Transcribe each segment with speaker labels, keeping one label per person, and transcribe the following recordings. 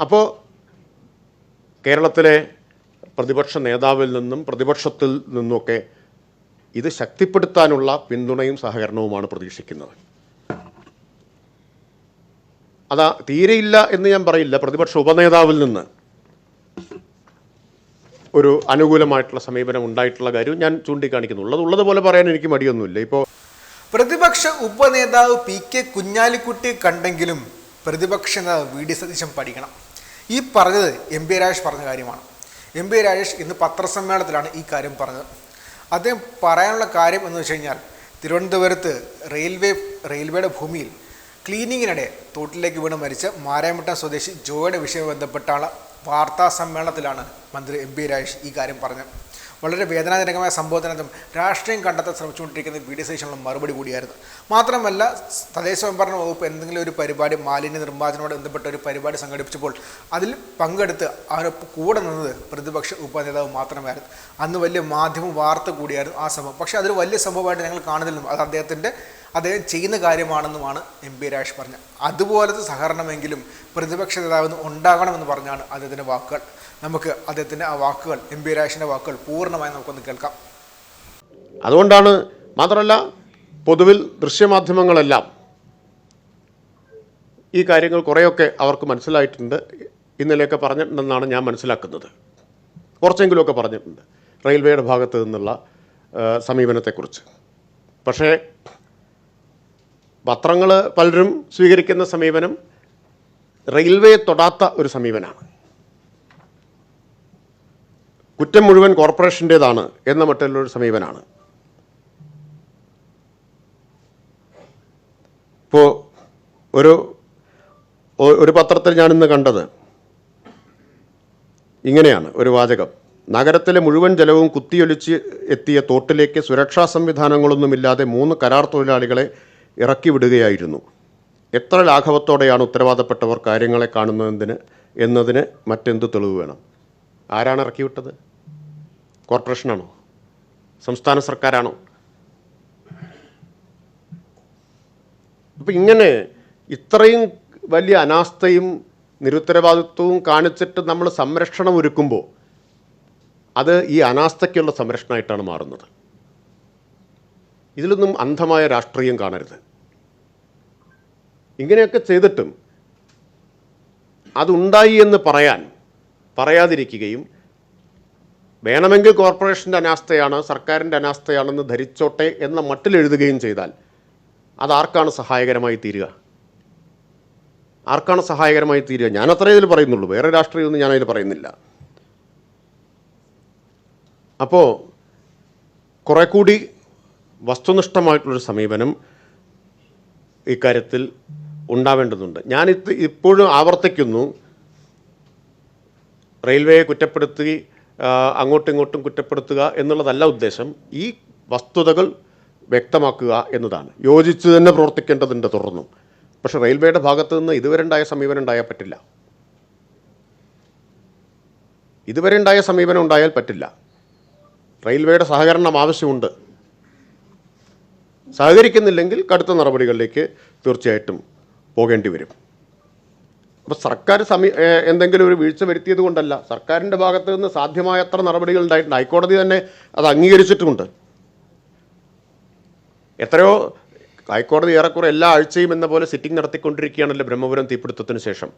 Speaker 1: അപ്പോൾ കേരളത്തിലെ പ്രതിപക്ഷ നേതാവിൽ നിന്നും പ്രതിപക്ഷത്തിൽ നിന്നുമൊക്കെ ഇത് ശക്തിപ്പെടുത്താനുള്ള പിന്തുണയും സഹകരണവുമാണ് പ്രതീക്ഷിക്കുന്നത്. അതാ തീരെയില്ല എന്ന് ഞാൻ പറയില്ല. പ്രതിപക്ഷ ഉപനേതാവിൽ നിന്ന് ഒരു അനുകൂലമായിട്ടുള്ള സമീപനം ഉണ്ടായിട്ടുള്ള കാര്യം ഞാൻ ചൂണ്ടിക്കാണിക്കുന്നു. ഉള്ളത് ഉള്ളതുപോലെ പറയാൻ എനിക്ക് മടിയൊന്നുമില്ല. ഇപ്പോൾ
Speaker 2: പ്രതിപക്ഷ ഉപനേതാവ് പി കെ കുഞ്ഞാലിക്കുട്ടി കണ്ടെങ്കിലും പ്രതിപക്ഷ നേതാവ് വി ഡി സതീശൻ പഠിക്കണം. ഈ പറഞ്ഞത് എം പി രാജേഷ് പറഞ്ഞ കാര്യമാണ്. എം പി രാജേഷ് ഇന്ന് പത്രസമ്മേളനത്തിലാണ് ഈ കാര്യം പറഞ്ഞത്. അദ്ദേഹം പറയാനുള്ള കാര്യം എന്ന് വെച്ച് കഴിഞ്ഞാൽ തിരുവനന്തപുരത്ത് റെയിൽവേ റെയിൽവേയുടെ ഭൂമിയിൽ ക്ലീനിങ്ങിനിടെ തോട്ടിലേക്ക് വീണ് മരിച്ച മാരായമുട്ടം സ്വദേശി ജോയുടെ വിഷയം ബന്ധപ്പെട്ടാണ് വാർത്താ സമ്മേളനത്തിലാണ് മന്ത്രി എം പി രാജേഷ് ഈ കാര്യം പറഞ്ഞത്. വളരെ വേദനാജനകമായ സംബോധനത്തും രാഷ്ട്രീയം കണ്ടെത്താൻ ശ്രമിച്ചുകൊണ്ടിരിക്കുന്ന വി ഡി സതീശനുള്ള മറുപടി കൂടിയായിരുന്നു. മാത്രമല്ല തദ്ദേശ സ്വയംഭരണ വകുപ്പ് എന്തെങ്കിലും ഒരു പരിപാടി മാലിന്യ നിർമ്മാർജനോട് ബന്ധപ്പെട്ട ഒരു പരിപാടി സംഘടിപ്പിച്ചപ്പോൾ അതിൽ പങ്കെടുത്ത് അവരൊപ്പം കൂടെ നിന്നത് പ്രതിപക്ഷ ഉപനേതാവ് മാത്രമായിരുന്നു. അന്ന് വലിയ മാധ്യമ വാർത്ത കൂടിയായിരുന്നു ആ സംഭവം. പക്ഷേ അതൊരു വലിയ സംഭവമായിട്ട് ഞങ്ങൾ കാണുന്നില്ലെന്നും അത് അദ്ദേഹത്തിന്റെ അദ്ദേഹം ചെയ്യുന്ന കാര്യമാണെന്നുമാണ് എം പി രാജ് പറഞ്ഞത്. അതുപോലത്തെ സഹകരണമെങ്കിലും പ്രതിപക്ഷ നേതാവ് ഉണ്ടാകണമെന്ന് പറഞ്ഞാണ് അദ്ദേഹത്തിന്റെ വാക്കുകൾ. നമുക്ക് അദ്ദേഹത്തിന്റെ ആ വാക്കുകൾ എം പി രാജേഷിന്റെ വാക്കുകൾ പൂർണമായി നമുക്കൊന്ന് കേൾക്കാം.
Speaker 1: അതുകൊണ്ടാണ് മാത്രമല്ല പൊതുവിൽ ദൃശ്യമാധ്യമങ്ങളെല്ലാം ഈ കാര്യങ്ങൾ കുറേയൊക്കെ അവർക്ക് മനസ്സിലായിട്ടുണ്ട്. ഇന്നലെയൊക്കെ പറഞ്ഞിട്ടുണ്ടെന്നാണ് ഞാൻ മനസ്സിലാക്കുന്നത്. കുറച്ചെങ്കിലുമൊക്കെ പറഞ്ഞിട്ടുണ്ട്. റെയിൽവേയുടെ ഭാഗത്ത് നിന്നുള്ള സമീപനത്തെക്കുറിച്ച്. പക്ഷേ പത്രങ്ങൾ പലരും സ്വീകരിക്കുന്ന സമീപനം റെയിൽവേ തൊടാത്ത ഒരു സമീപനമാണ്. കുറ്റം മുഴുവൻ കോർപ്പറേഷന്റേതാണ് എന്ന മറ്റുള്ളൊരു സമീപനമാണ് ഇപ്പോൾ ഒരു ഒരു പത്രത്തിൽ ഞാനിന്ന് കണ്ടത് ഇങ്ങനെയാണ് ഒരു വാചകം. നഗരത്തിലെ മുഴുവൻ ജലവും കുത്തിയൊലിച്ച് എത്തിയ തോട്ടിലേക്ക് സുരക്ഷാ സംവിധാനങ്ങളൊന്നുമില്ലാതെ മൂന്ന് കരാർ തൊഴിലാളികളെ ഇറക്കി വിടുകയായിരുന്നു. എത്ര ലാഘവത്തോടെയാണ് ഉത്തരവാദപ്പെട്ടവർ കാര്യങ്ങളെ കാണുന്നതിന് എന്നതിന് മറ്റെന്ത് തെളിവ് വേണം? ആരാണ് ഇറക്കി വിട്ടത്? കോർപ്പറേഷനാണോ? സംസ്ഥാന സർക്കാരാണോ? അപ്പം ഇങ്ങനെ ഇത്രയും വലിയ അനാസ്ഥയും നിരുത്തരവാദിത്വവും കാണിച്ചിട്ട് നമ്മൾ സംരക്ഷണം ഒരുക്കുമ്പോൾ അത് ഈ അനാസ്ഥയ്ക്കുള്ള സംരക്ഷണമായിട്ടാണ് മാറുന്നത്. ഇതിലൊന്നും അന്ധമായ രാഷ്ട്രീയം കാണരുത്. ഇങ്ങനെയൊക്കെ ചെയ്തിട്ടും അതുണ്ടായി എന്ന് പറയാൻ പറയാതിരിക്കുകയും വേണമെങ്കിൽ കോർപ്പറേഷന്റെ അനാസ്ഥയാണ് സർക്കാരിന്റെ അനാസ്ഥയാണെന്ന് ധരിച്ചോട്ടെ എന്ന മട്ടിൽ എഴുതുകയും ചെയ്താൽ അതാർക്കാണ് സഹായകരമായി തീരുക? ആർക്കാണ് സഹായകരമായി തീരുക? ഞാൻ അത്രേ ഇതിൽ പറയുന്നുള്ളൂ. വേറെ രാഷ്ട്രീയമൊന്നും ഞാനതിൽ പറയുന്നില്ല. അപ്പോൾ കുറെ കൂടി വസ്തുനിഷ്ഠമായിട്ടുള്ളൊരു സമീപനം ഇക്കാര്യത്തിൽ ഉണ്ടാവേണ്ടതുണ്ട്. ഞാൻ ഇപ്പോഴും ആവർത്തിക്കുന്നു. റെയിൽവേയെ കുറ്റപ്പെടുത്തി അങ്ങോട്ടും ഇങ്ങോട്ടും കുറ്റപ്പെടുത്തുക എന്നുള്ളതല്ല ഉദ്ദേശം. ഈ വസ്തുതകൾ വ്യക്തമാക്കുക എന്നതാണ്. യോജിച്ച് തന്നെ പ്രവർത്തിക്കേണ്ടതുണ്ട് തുടർന്നും. പക്ഷേ റെയിൽവേയുടെ ഭാഗത്ത് നിന്ന് ഇതുവരെ ഉണ്ടായ സമീപനം ഉണ്ടായാൽ പറ്റില്ല. ഇതുവരെ ഉണ്ടായ സമീപനം ഉണ്ടായാൽ പറ്റില്ല. റെയിൽവേയുടെ സഹകരണം ആവശ്യമുണ്ട്. സഹകരിക്കുന്നില്ലെങ്കിൽ കടുത്ത നടപടികളിലേക്ക് തീർച്ചയായിട്ടും പോകേണ്ടി വരും. അപ്പോൾ സർക്കാർ സമീ എന്തെങ്കിലും ഒരു വീഴ്ച വരുത്തിയത് കൊണ്ടല്ല. സർക്കാരിന്റെ ഭാഗത്ത് നിന്ന് സാധ്യമായ സാധ്യമായത്ര നടപടികൾ ഉണ്ടായിട്ടുണ്ട്. ഹൈക്കോടതി തന്നെ അത് അംഗീകരിച്ചിട്ടുമുണ്ട്. എത്രയോ ഹൈക്കോടതി ഏറെക്കുറെ എല്ലാ ആഴ്ചയും എന്ന പോലെ സിറ്റിംഗ് നടത്തിക്കൊണ്ടിരിക്കുകയാണല്ലോ ബ്രഹ്മപുരം തീപിടുത്തത്തിന് ശേഷം.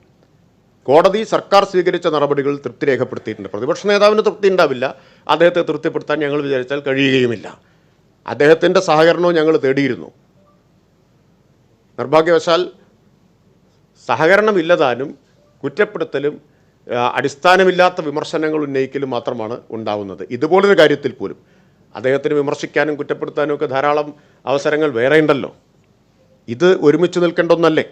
Speaker 1: കോടതി സർക്കാർ സ്വീകരിച്ച നടപടികൾ തൃപ്തി രേഖപ്പെടുത്തിയിട്ടുണ്ട്. പ്രതിപക്ഷ നേതാവിന് തൃപ്തി ഉണ്ടാവില്ല. അദ്ദേഹത്തെ തൃപ്തിപ്പെടുത്താൻ ഞങ്ങൾ വിചാരിച്ചാൽ കഴിയുകയുമില്ല. അദ്ദേഹത്തിന്റെ സഹകരണവും ഞങ്ങൾ തേടിയിരുന്നു. നിർഭാഗ്യവശാൽ സഹകരണമില്ലതാനും കുറ്റപ്പെടുത്തലും അടിസ്ഥാനമില്ലാത്ത വിമർശനങ്ങൾ ഉന്നയിക്കലും മാത്രമാണ് ഉണ്ടാവുന്നത്. ഇതുപോലൊരു കാര്യത്തിൽ പോലും അദ്ദേഹത്തിന് വിമർശിക്കാനും കുറ്റപ്പെടുത്താനും ഒക്കെ ധാരാളം അവസരങ്ങൾ വേറെ ഉണ്ടല്ലോ. ഇത് ഒരുമിച്ച് നിൽക്കേണ്ട ഒന്നല്ലേ?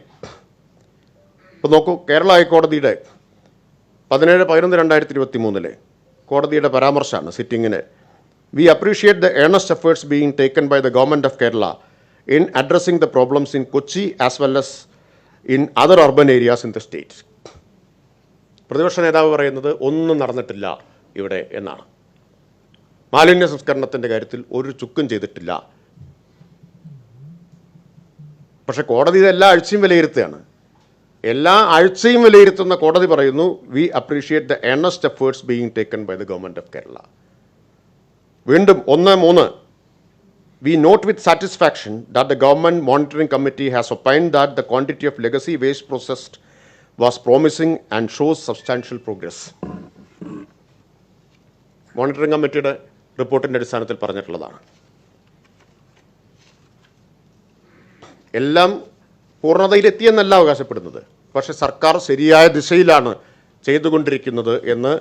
Speaker 1: ഇപ്പോൾ നോക്കൂ കേരള ഹൈക്കോടതിയുടെ പതിനേഴ് പതിനൊന്ന് രണ്ടായിരത്തി ഇരുപത്തി മൂന്നിലെ കോടതിയുടെ പരാമർശമാണ് സിറ്റിങ്ങിന്. We appreciate the earnest efforts being taken by the government of Kerala in addressing the problems in Kochi as well as in other urban areas in the state പ്രതിപക്ഷ നേതാവ് പറയുന്നത് ഒന്നും നടന്നിട്ടില്ല ഇവിടെ എന്നാണ്. മാലിന്യ സംസ്കരണത്തിന്റെ കാര്യത്തിൽ ഒരു ചുക്കും ചെയ്തിട്ടില്ല. പക്ഷെ കോടതി ഇത് എല്ലാ ആഴ്ചയും വിലയിരുത്തുകയാണ്. എല്ലാ ആഴ്ചയും വിലയിരുത്തുന്ന കോടതി പറയുന്നു we appreciate the earnest efforts being taken by the government of Kerala വീണ്ടും ഒന്ന് മൂന്ന് we note with satisfaction that the government monitoring committee has opined that the quantity of legacy waste processed was promising and shows substantial progress monitoring കമ്മിറ്റിയുടെ റിപ്പോർട്ടിന്റെ അടിസ്ഥാനത്തിൽ പറഞ്ഞിട്ടുള്ളതാണ്. എല്ലാം പൂർണതയിലെത്തിയെന്നല്ല അവകാശപ്പെടുന്നത്. പക്ഷെ സർക്കാർ ശരിയായ ദിശയിലാണ് ചെയ്തുകൊണ്ടിരിക്കുന്നത് എന്ന്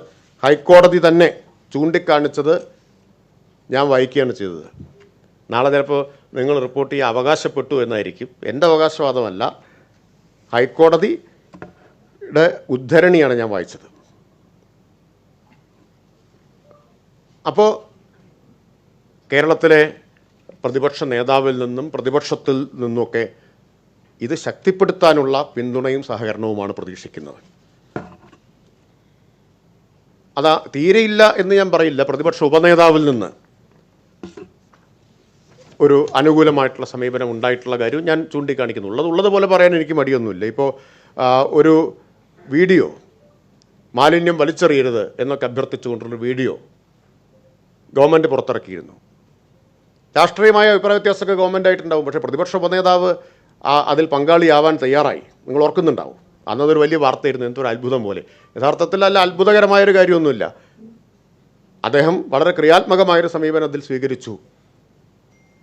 Speaker 1: ഹൈക്കോടതി തന്നെ ചൂണ്ടിക്കാണിച്ചത് ഞാൻ വായിക്കുകയാണ് ചെയ്തത്. നാളെ ചിലപ്പോൾ നിങ്ങൾ റിപ്പോർട്ട് ചെയ്യാൻ അവകാശപ്പെട്ടു എന്നായിരിക്കും. എന്റെ അവകാശവാദമല്ല. ഹൈക്കോടതിയുടെ ഉദ്ധരണിയാണ് ഞാൻ വായിച്ചത്. അപ്പോൾ കേരളത്തിലെ പ്രതിപക്ഷ നേതാവിൽ നിന്നും പ്രതിപക്ഷത്തിൽ നിന്നുമൊക്കെ ഇത് ശക്തിപ്പെടുത്താനുള്ള പിന്തുണയും സഹകരണവുമാണ് പ്രതീക്ഷിക്കുന്നത്. അതാ തീരെയില്ല എന്ന് ഞാൻ പറയില്ല. പ്രതിപക്ഷ ഉപനേതാവിൽ നിന്ന്. ഒരു അനുകൂലമായിട്ടുള്ള സമീപനം ഉണ്ടായിട്ടുള്ള കാര്യം ഞാൻ ചൂണ്ടിക്കാണിക്കുന്നു. ഉള്ളത് ഉള്ളതുപോലെ പറയാൻ എനിക്ക് മടിയൊന്നുമില്ല. ഇപ്പോൾ ഒരു വീഡിയോ മാലിന്യം വലിച്ചെറിയരുത് എന്നൊക്കെ അഭ്യർത്ഥിച്ചുകൊണ്ടുള്ള വീഡിയോ ഗവൺമെന്റ് പുറത്തിറക്കിയിരുന്നു. രാഷ്ട്രീയമായ അഭിപ്രായ വ്യത്യാസമൊക്കെ ഗവൺമെന്റ് ആയിട്ടുണ്ടാവും പക്ഷേ പ്രതിപക്ഷ ഉപനേതാവ് അതിൽ പങ്കാളിയാവാൻ തയ്യാറായി. നിങ്ങൾ ഓർക്കുന്നുണ്ടാവും. അന്നതൊരു വലിയ വാർത്തയായിരുന്നു. എന്തൊരു അത്ഭുതം പോലെ. യഥാർത്ഥത്തിൽ അല്ല അത്ഭുതകരമായൊരു കാര്യമൊന്നുമില്ല. അദ്ദേഹം വളരെ ക്രിയാത്മകമായൊരു സമീപനം അതിൽ സ്വീകരിച്ചു.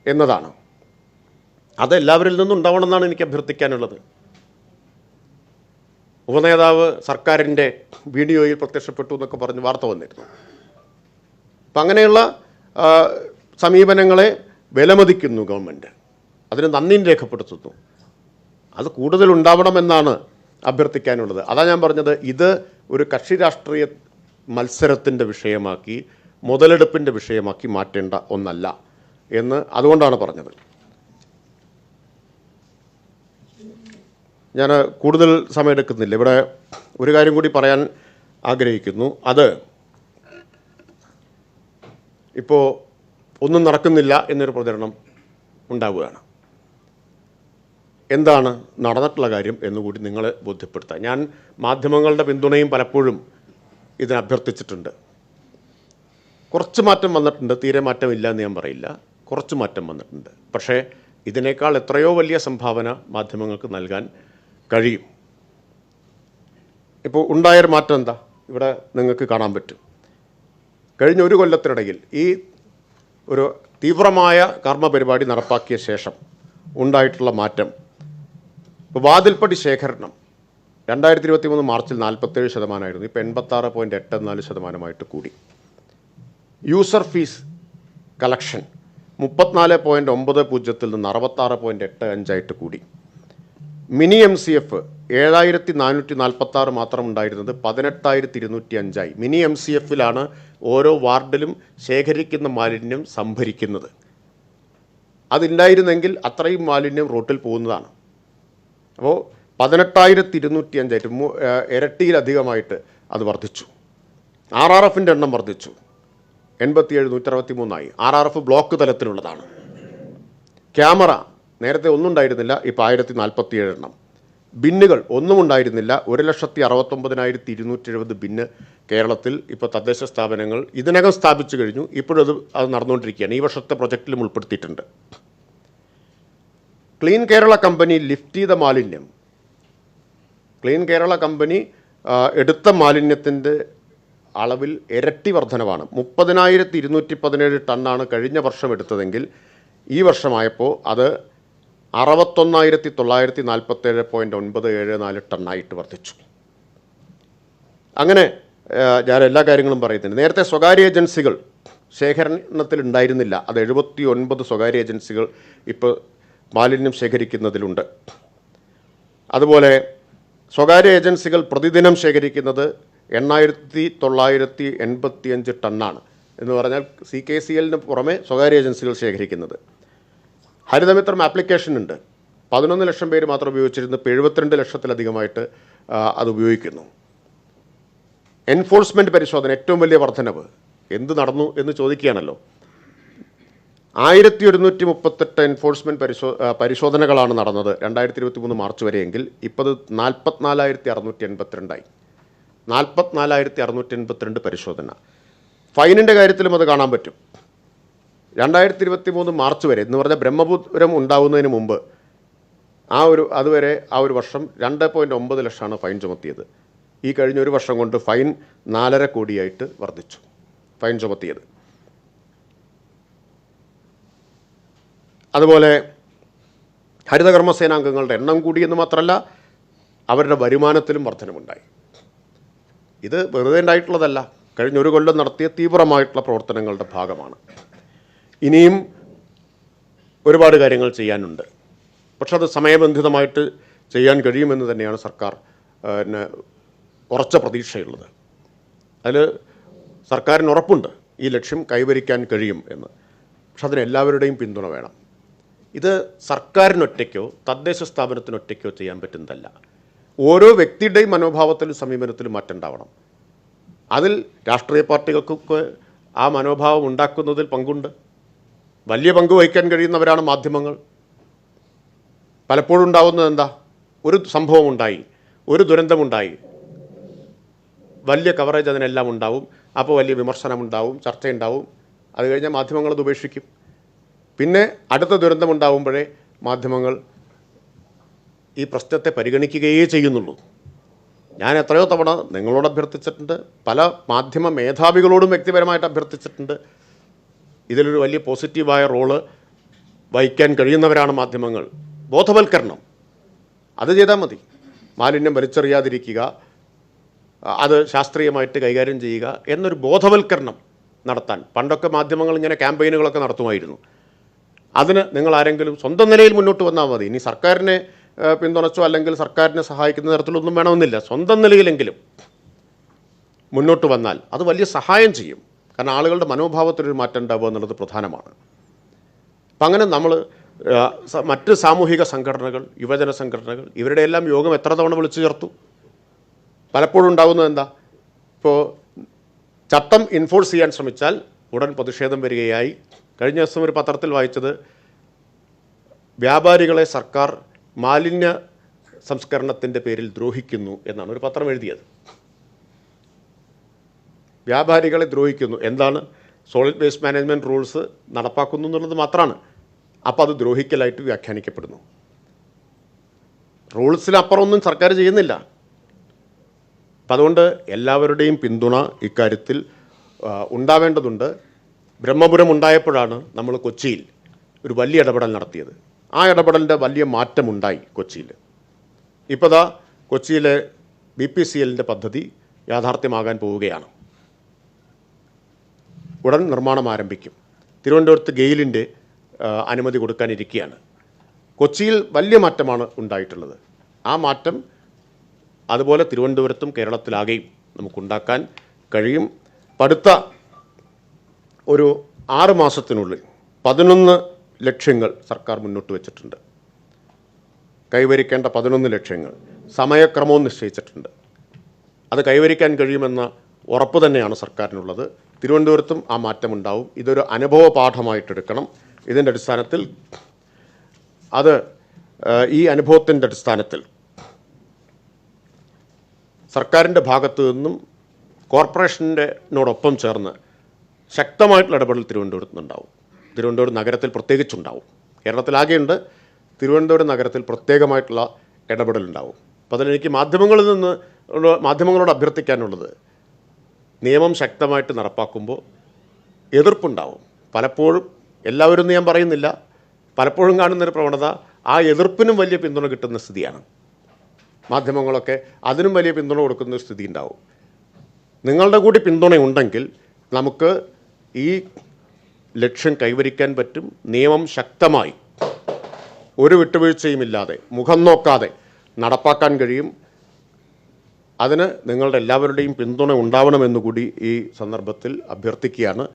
Speaker 1: എന്നതാണ്. അത് എല്ലാവരിൽ നിന്നും ഉണ്ടാവണമെന്നാണ് എനിക്ക് അഭ്യർത്ഥിക്കാനുള്ളത്. ഉപനേതാവ് സർക്കാരിന്റെ വീഡിയോയിൽ പ്രത്യക്ഷപ്പെട്ടു എന്നൊക്കെ പറഞ്ഞ് വാർത്ത വന്നിരുന്നു. അപ്പം അങ്ങനെയുള്ള സമീപനങ്ങളെ വിലമതിക്കുന്നു ഗവൺമെന്റ്. അതിന് നന്ദിയും രേഖപ്പെടുത്തുന്നു. അത് കൂടുതൽ ഉണ്ടാവണമെന്നാണ് അഭ്യർത്ഥിക്കാനുള്ളത്. അതാ ഞാൻ പറഞ്ഞത് ഇത് ഒരു കക്ഷി രാഷ്ട്രീയ മത്സരത്തിന്റെ വിഷയമാക്കി മുതലെടുപ്പിന്റെ വിഷയമാക്കി മാറ്റേണ്ട ഒന്നല്ല. എന്ന് അതുകൊണ്ടാണ് പറഞ്ഞത്. ഞാൻ കൂടുതൽ സമയമെടുക്കുന്നില്ല ഇവിടെ ഒരു കാര്യം കൂടി പറയാൻ ആഗ്രഹിക്കുന്നു. അത് ഇപ്പോൾ ഒന്നും നടക്കുന്നില്ല എന്നൊരു പ്രചരണം ഉണ്ടാവുകയാണ്. എന്താണ് നടന്നിട്ടുള്ള കാര്യം എന്നുകൂടി നിങ്ങളെ ബോധ്യപ്പെടുത്താം ഞാൻ മാധ്യമങ്ങളുടെ പിന്തുണയും പലപ്പോഴും ഇതിന് അഭ്യർത്ഥിച്ചിട്ടുണ്ട്. കുറച്ച് മാറ്റം വന്നിട്ടുണ്ട്. തീരെ മാറ്റമില്ല എന്ന് ഞാൻ പറയില്ല. കുറച്ച് മാറ്റം വന്നിട്ടുണ്ട്. പക്ഷേ ഇതിനേക്കാൾ എത്രയോ വലിയ സംഭാവന മാധ്യമങ്ങൾക്ക് നൽകാൻ കഴിയും. ഇപ്പോൾ ഉണ്ടായൊരു മാറ്റം എന്താ? ഇവിടെ നിങ്ങൾക്ക് കാണാൻ പറ്റും. കഴിഞ്ഞ ഒരു കൊല്ലത്തിനിടയിൽ ഈ ഒരു തീവ്രമായ കർമ്മ പരിപാടി നടപ്പാക്കിയ ശേഷം ഉണ്ടായിട്ടുള്ള മാറ്റം. ഇപ്പോൾ വാതിൽപ്പടി ശേഖരണം രണ്ടായിരത്തി ഇരുപത്തി മൂന്ന് മാർച്ചിൽ നാൽപ്പത്തേഴ് ശതമാനമായിരുന്നു. ഇപ്പോൾ എൺപത്താറ് പോയിന്റ് എട്ട് നാല് ശതമാനമായിട്ട് കൂടി. യൂസർ ഫീസ് കളക്ഷൻ മുപ്പത്തിനാല് പോയിന്റ് ഒമ്പത് പൂജ്യത്തിൽ നിന്ന് അറുപത്താറ് പോയിന്റ് എട്ട് അഞ്ചായിട്ട് കൂടി. മിനി എം സി എഫ് ഏഴായിരത്തി നാനൂറ്റി നാൽപ്പത്തി ആറ് മാത്രം ഉണ്ടായിരുന്നത് പതിനെട്ടായിരത്തി ഇരുന്നൂറ്റി അഞ്ചായി. മിനി എം സി എഫിലാണ് ഓരോ വാർഡിലും ശേഖരിക്കുന്ന മാലിന്യം സംഭരിക്കുന്നത്. അതില്ലായിരുന്നെങ്കിൽ അത്രയും മാലിന്യം റോട്ടിൽ പോകുന്നതാണ്. അപ്പോൾ പതിനെട്ടായിരത്തി ഇരുന്നൂറ്റി അഞ്ചായിട്ട് ഇരട്ടിയിലധികമായിട്ട് അത് വർദ്ധിച്ചു. ആർ ആർ എഫിന്റെ എണ്ണം വർദ്ധിച്ചു. എൺപത്തിയേഴ് നൂറ്ററുപത്തി മൂന്നായി ആർ ആർ എഫ് ബ്ലോക്ക് തലത്തിലുള്ളതാണ്. ക്യാമറ നേരത്തെ ഒന്നും ഉണ്ടായിരുന്നില്ല ഇപ്പോൾ ആയിരത്തി നാൽപ്പത്തിയേഴ് എണ്ണം. ബിന്നുകൾ ഒന്നും ഉണ്ടായിരുന്നില്ല ഒരു ലക്ഷത്തി അറുപത്തൊമ്പതിനായിരത്തി ഇരുന്നൂറ്റി എഴുപത് ബിന്ന് കേരളത്തിൽ ഇപ്പോൾ തദ്ദേശ സ്ഥാപനങ്ങൾ ഇതിനകം സ്ഥാപിച്ചു കഴിഞ്ഞു. ഇപ്പോഴും അത് അത് നടന്നുകൊണ്ടിരിക്കുകയാണ്. ഈ വർഷത്തെ പ്രൊജക്റ്റിലും ഉൾപ്പെടുത്തിയിട്ടുണ്ട്. ക്ലീൻ കേരള കമ്പനി ലിഫ്റ്റ് ചെയ്ത മാലിന്യം. ക്ലീൻ കേരള കമ്പനി എടുത്ത മാലിന്യത്തിന്റെ അളവിൽ ഇരട്ടി വർധനവാണ്. മുപ്പതിനായിരത്തി ഇരുന്നൂറ്റി പതിനേഴ് ടണ്ണാണ് കഴിഞ്ഞ വർഷം എടുത്തതെങ്കിൽ ഈ വർഷമായപ്പോൾ അത് അറുപത്തൊന്നായിരത്തി തൊള്ളായിരത്തി നാൽപ്പത്തേഴ് പോയിന്റ് ഒൻപത് ഏഴ് നാല് ടണ്ണായിട്ട് വർദ്ധിച്ചു. അങ്ങനെ ഞാൻ എല്ലാ കാര്യങ്ങളും പറയുന്നുണ്ട്. നേരത്തെ സ്വകാര്യ ഏജൻസികൾ ശേഖരണത്തിൽ ഉണ്ടായിരുന്നില്ല. അത് എഴുപത്തി ഒൻപത് സ്വകാര്യ ഏജൻസികൾ ഇപ്പോൾ മാലിന്യം ശേഖരിക്കുന്നതിലുണ്ട്. അതുപോലെ സ്വകാര്യ ഏജൻസികൾ പ്രതിദിനം ശേഖരിക്കുന്നത് എണ്ണായിരത്തി തൊള്ളായിരത്തി എൺപത്തി അഞ്ച് ടണ്ണാണ് എന്ന് പറഞ്ഞാൽ സി കെ സി എല്ലിന് പുറമെ സ്വകാര്യ ഏജൻസികൾ ശേഖരിക്കുന്നത്. ഹരിതമിത്രം ആപ്ലിക്കേഷൻ ഉണ്ട്. പതിനൊന്ന് ലക്ഷം പേര് മാത്രം ഉപയോഗിച്ചിരുന്നു. ഇപ്പോൾ എഴുപത്തിരണ്ട് ലക്ഷത്തിലധികമായിട്ട് അത് ഉപയോഗിക്കുന്നു. എൻഫോഴ്സ്മെന്റ് പരിശോധന ഏറ്റവും വലിയ വർധനവ്. എന്ത് നടന്നു എന്ന് ചോദിക്കുകയാണല്ലോ. ആയിരത്തി ഒരുന്നൂറ്റി മുപ്പത്തെട്ട് എൻഫോഴ്സ്മെന്റ് പരിശോ പരിശോധനകളാണ് നടന്നത് രണ്ടായിരത്തി ഇരുപത്തി മൂന്ന് മാർച്ച് വരെയെങ്കിൽ. ഇപ്പോൾ നാൽപ്പത്തിനാലായിരത്തി അറുന്നൂറ്റി എൺപത്തിരണ്ടായി നാൽപ്പത്തിനാലായിരത്തി അറുന്നൂറ്റി എൺപത്തിരണ്ട് പരിശോധന. ഫൈനിന്റെ കാര്യത്തിലും അത് കാണാൻ പറ്റും. രണ്ടായിരത്തി ഇരുപത്തി മൂന്ന് മാർച്ച് വരെ എന്ന് പറഞ്ഞാൽ ബ്രഹ്മപുരം ഉണ്ടാവുന്നതിന് മുമ്പ് ആ ഒരു അതുവരെ ആ ഒരു വർഷം രണ്ട് പോയിന്റ് ഒമ്പത് ലക്ഷമാണ് ഫൈൻ ചുമത്തിയത്. ഈ കഴിഞ്ഞ ഒരു വർഷം കൊണ്ട് ഫൈൻ നാലര കോടിയായിട്ട് വർദ്ധിച്ചു ഫൈൻ ചുമത്തിയത്. അതുപോലെ ഹരിതകർമ്മസേനാംഗങ്ങളുടെ എണ്ണം കൂടിയെന്ന് മാത്രമല്ല അവരുടെ വരുമാനത്തിലും വർധനമുണ്ടായി. ഇത് വെറുതെ ഉണ്ടായിട്ടുള്ളതല്ല. കഴിഞ്ഞ ഒരു കൊല്ലം നടത്തിയ തീവ്രമായിട്ടുള്ള പ്രവർത്തനങ്ങളുടെ ഭാഗമാണ്. ഇനിയും ഒരുപാട് കാര്യങ്ങൾ ചെയ്യാനുണ്ട്. പക്ഷെ അത് സമയബന്ധിതമായിട്ട് ചെയ്യാൻ കഴിയുമെന്ന് തന്നെയാണ് സർക്കാർ ഉറച്ച പ്രതീക്ഷയുള്ളത്. അതിൽ സർക്കാരിന് ഉറപ്പുണ്ട് ഈ ലക്ഷ്യം കൈവരിക്കാൻ കഴിയും എന്ന്. പക്ഷെ അതിന് എല്ലാവരുടെയും പിന്തുണ വേണം. ഇത് സർക്കാരിനൊറ്റയ്ക്കോ തദ്ദേശ സ്ഥാപനത്തിനൊറ്റയ്ക്കോ ചെയ്യാൻ പറ്റുന്നതല്ല. ഓരോ വ്യക്തിയുടെയും മനോഭാവത്തിലും സമീപനത്തിലും മാറ്റം ഉണ്ടാവണം അതിൽ രാഷ്ട്രീയ പാർട്ടികൾക്കൊക്കെ ആ മനോഭാവം ഉണ്ടാക്കുന്നതിൽ പങ്കുണ്ട്. വലിയ പങ്ക് വഹിക്കാൻ കഴിയുന്നവരാണ് മാധ്യമങ്ങൾ. പലപ്പോഴും ഉണ്ടാവുന്നത് എന്താ? ഒരു സംഭവം ഉണ്ടായി ഒരു ദുരന്തമുണ്ടായി വലിയ കവറേജ് അതിനെല്ലാം ഉണ്ടാവും. അപ്പോൾ വലിയ വിമർശനമുണ്ടാവും ചർച്ചയുണ്ടാവും. അത് കഴിഞ്ഞാൽ മാധ്യമങ്ങൾ അത് ഉപേക്ഷിക്കും. പിന്നെ അടുത്ത ദുരന്തമുണ്ടാവുമ്പോഴേ മാധ്യമങ്ങൾ ഈ പ്രശ്നത്തെ പരിഗണിക്കുകയേ ചെയ്യുന്നുള്ളൂ. ഞാൻ എത്രയോ തവണ നിങ്ങളോട് അഭ്യർത്ഥിച്ചിട്ടുണ്ട് പല മാധ്യമ മേധാവികളോടും വ്യക്തിപരമായിട്ട് അഭ്യർത്ഥിച്ചിട്ടുണ്ട്. ഇതിലൊരു വലിയ പോസിറ്റീവായ റോൾ വഹിക്കാൻ കഴിയുന്നവരാണ് മാധ്യമങ്ങൾ. ബോധവൽക്കരണം. അത് ചെയ്താൽ മതി. മാലിന്യം വലിച്ചെറിയാതിരിക്കുക അത് ശാസ്ത്രീയമായിട്ട് കൈകാര്യം ചെയ്യുക എന്നൊരു ബോധവൽക്കരണം നടത്താൻ. പണ്ടൊക്കെ മാധ്യമങ്ങൾ ഇങ്ങനെ ക്യാമ്പയിനുകളൊക്കെ നടത്തുമായിരുന്നു. അതിന് നിങ്ങൾ ആരെങ്കിലും സ്വന്തം നിലയിൽ മുന്നോട്ട് വന്നാൽ മതി. ഇനി സർക്കാരിനെ പിന്തുണച്ചോ അല്ലെങ്കിൽ സർക്കാരിനെ സഹായിക്കുന്ന തരത്തിലൊന്നും വേണമെന്നില്ല. സ്വന്തം നിലയിലെങ്കിലും മുന്നോട്ട് വന്നാൽ അത് വലിയ സഹായം ചെയ്യും. കാരണം ആളുകളുടെ മനോഭാവത്തിലൊരു മാറ്റം ഉണ്ടാവുക എന്നുള്ളത് പ്രധാനമാണ്. അപ്പം അങ്ങനെ നമ്മൾ മറ്റ് സാമൂഹിക സംഘടനകൾ യുവജന സംഘടനകൾ ഇവരുടെ എല്ലാം യോഗം എത്ര തവണ വിളിച്ചു ചേർത്തു? പലപ്പോഴും ഉണ്ടാകുന്നത് എന്താ? ഇപ്പോൾ ചട്ടം ഇൻഫോഴ്സ് ചെയ്യാൻ ശ്രമിച്ചാൽ ഉടൻ പ്രതിഷേധം വരികയായി. കഴിഞ്ഞ ദിവസം ഒരു പത്രത്തിൽ വായിച്ചത് വ്യാപാരികളെ സർക്കാർ മാലിന്യ സംസ്കരണത്തിന്റെ പേരിൽ ദ്രോഹിക്കുന്നു എന്നാണ് ഒരു പത്രം എഴുതിയത്. വ്യാപാരികളെ ദ്രോഹിക്കുന്നു. എന്താണ്? സോളിഡ് വേസ്റ്റ് മാനേജ്മെന്റ് റൂൾസ് നടപ്പാക്കുന്നു എന്നുള്ളത് മാത്രമാണ്. അപ്പോൾ അത് ദ്രോഹിക്കലായിട്ട് വ്യാഖ്യാനിക്കപ്പെടുന്നു. റൂൾസിനപ്പുറമൊന്നും സർക്കാർ ചെയ്യുന്നില്ല. അപ്പം അതുകൊണ്ട് എല്ലാവരുടെയും പിന്തുണ ഇക്കാര്യത്തിൽ ഉണ്ടാവേണ്ടതുണ്ട്. ബ്രഹ്മപുരം ഉണ്ടായപ്പോഴാണ് നമ്മൾ കൊച്ചിയിൽ ഒരു വലിയ ഇടപെടൽ നടത്തിയത്. ആ ഇടപെടലിന്റെ വലിയ മാറ്റമുണ്ടായി കൊച്ചിയിൽ ഇപ്പോൾ ദാ കൊച്ചിയിലെ ബി പി സി എല്ലിന്റെ പദ്ധതി യാഥാർത്ഥ്യമാകാൻ പോവുകയാണ്. ഉടൻ നിർമ്മാണം ആരംഭിക്കും. തിരുവനന്തപുരത്ത് ഗെയിലിന്റെ അനുമതി കൊടുക്കാനിരിക്കുകയാണ് കൊച്ചിയിൽ വലിയ മാറ്റമാണ് ഉണ്ടായിട്ടുള്ളത്. ആ മാറ്റം അതുപോലെ തിരുവനന്തപുരത്തും കേരളത്തിലാകെയും നമുക്കുണ്ടാക്കാൻ കഴിയും. പടുത്ത ഒരു ആറ് മാസത്തിനുള്ളിൽ പതിനൊന്ന് ലക്ഷ്യങ്ങൾ സർക്കാർ മുന്നോട്ട് വെച്ചിട്ടുണ്ട്. കൈവരിക്കേണ്ട പതിനൊന്ന് ലക്ഷ്യങ്ങൾ സമയക്രമവും നിശ്ചയിച്ചിട്ടുണ്ട്. അത് കൈവരിക്കാൻ കഴിയുമെന്ന ഉറപ്പ് തന്നെയാണ് സർക്കാരിനുള്ളത്. തിരുവനന്തപുരത്തും ആ മാറ്റമുണ്ടാവും. ഇതൊരു അനുഭവ പാഠമായിട്ടെടുക്കണം ഇതിന്റെ അടിസ്ഥാനത്തിൽ അത് ഈ അനുഭവത്തിന്റെ അടിസ്ഥാനത്തിൽ സർക്കാരിന്റെ ഭാഗത്തു നിന്നും കോർപ്പറേഷന്റെനോടൊപ്പം ചേർന്ന് ശക്തമായിട്ടുള്ള ഇടപെടൽ തിരുവനന്തപുരത്ത് നിന്നുണ്ടാവും തിരുവനന്തപുരം നഗരത്തിൽ പ്രത്യേകിച്ചുണ്ടാവും. കേരളത്തിലാകെയുണ്ട് തിരുവനന്തപുരം നഗരത്തിൽ പ്രത്യേകമായിട്ടുള്ള ഇടപെടലുണ്ടാവും. അപ്പോൾ അതിലെനിക്ക് മാധ്യമങ്ങളിൽ നിന്ന് മാധ്യമങ്ങളോട് അഭ്യർത്ഥിക്കാനുള്ളത് നിയമം ശക്തമായിട്ട് നടപ്പാക്കുമ്പോൾ എതിർപ്പുണ്ടാവും. പലപ്പോഴും എല്ലാവരും ഞാൻ പറയുന്നില്ല. പലപ്പോഴും കാണുന്നൊരു പ്രവണത ആ എതിർപ്പിനും വലിയ പിന്തുണ കിട്ടുന്ന സ്ഥിതിയാണ്. മാധ്യമങ്ങളൊക്കെ അതിനും വലിയ പിന്തുണ കൊടുക്കുന്ന സ്ഥിതി ഉണ്ടാവും നിങ്ങളുടെ കൂടി പിന്തുണയുണ്ടെങ്കിൽ നമുക്ക് ഈ ലക്ഷ്യം കൈവരിക്കാൻ പറ്റും. നിയമം ശക്തമായി ഒരു വിട്ടുവീഴ്ചയുമില്ലാതെ മുഖം നോക്കാതെ നടപ്പാക്കാൻ കഴിയും. അതിന് നിങ്ങളുടെ എല്ലാവരുടെയും പിന്തുണ ഉണ്ടാവണമെന്നുകൂടി ഈ സന്ദർഭത്തിൽ അഭ്യർത്ഥിക്കുകയാണ്.